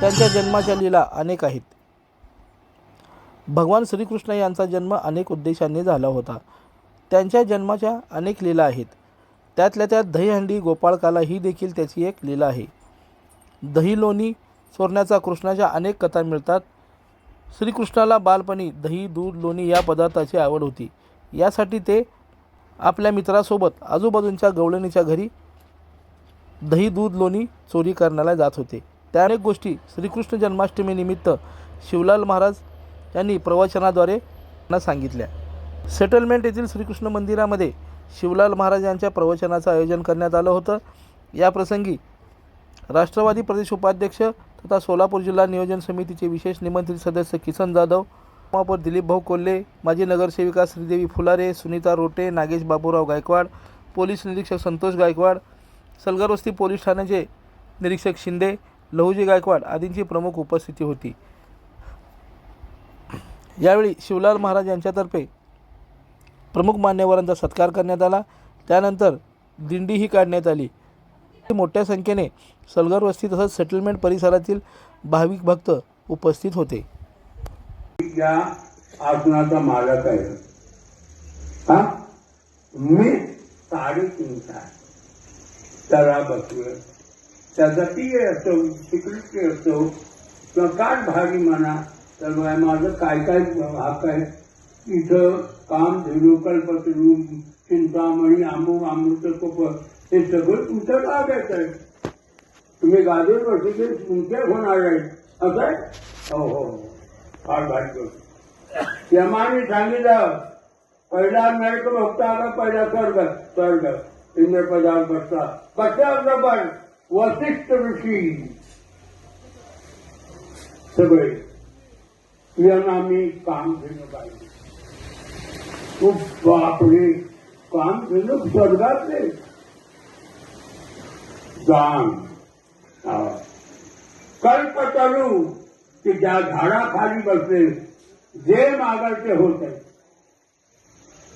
त्यांच्या जन्माच्या लीला अनेक आहेत. भगवान श्रीकृष्ण यांचा जन्म अनेक उद्देशांनी झाला होता. त्यांच्या जन्माच्या अनेक लीला आहेत. त्यातल्या त्यात दहीहंडी गोपाळकाला ही देखील त्याची एक लीला आहे. दही लोणी चोरण्याचा कृष्णाच्या अनेक कथा मिळतात. श्रीकृष्णाला बालपणी दही दूध लोणी या पदार्थाची आवड होती. यासाठी ते आपल्या मित्रासोबत आजूबाजूंच्या गवळणीच्या घरी दही दूध लोणी चोरी करण्याला जात होते. त्या अनेक गोष्टी. श्रीकृष्ण जन्माष्टमीनिमित्त शिवलाल महाराज यांनी प्रवचनाद्वारे त्यांना सांगितल्या. सेटलमेंट येथील श्रीकृष्ण मंदिरामध्ये शिवलाल महाराज यांच्या प्रवचनाचं आयोजन करण्यात आलं होतं. याप्रसंगी राष्ट्रवादी प्रदेश उपाध्यक्ष तथा सोलापूर जिल्हा नियोजन समितीचे विशेष निमंत्रित सदस्य किसन जाधव महापौर दिलीप भाऊ कोल्हे माजी नगरसेविका श्रीदेवी फुलारे सुनीता रोटे नागेश बाबूराव गायकवाड पोलीस निरीक्षक संतोष गायकवाड सलगरवस्ती पोलीस ठाण्याचे निरीक्षक शिंदे लहुजी गायकवाड आदींची प्रमुख उपस्थिती होती. यावेळी शिवलाल महाराज यांच्यातर्फे प्रमुख मान्यवरांचा सत्कार करण्यात आला. त्यानंतर दिंडीही काढण्यात आली. मोठ्या संख्येने सलगर वस्ती तसंच सेटलमेंट परिसरातील भाविक भक्त उपस्थित होते. या आसनाचा मालक आहे. हा? मी साडेतीनचा त्याला बसलोय. त्याचा ती असो सिक्युरिटी असो किंवा काय भारी म्हणा तर माझं काय काय हा आहे? इथं काम धेनू चिंतामणी आंबू अमृत कोप हे सगळं तुमचं लागायचं आहे. तुम्ही गादीवर बसून तुमचे होणार आहे. असं आहे? हो हो, हो. फार भारी यमाने सांगितलं पहिला नरक भक्त आला पहिला स्वर्ग. स्वर्ग. इंद्रपदावर बसला. पण. वसिष्ठ ऋषी सगळे यांना मी काम घेणं पाहिजे. खूप बापरे काम घेणं स्वर्गातले. दान कल्प कल्पतरू की ज्या झाडाखाली बसले जे मागायचे ते आहे जे कल्पना तुम्ही करायचे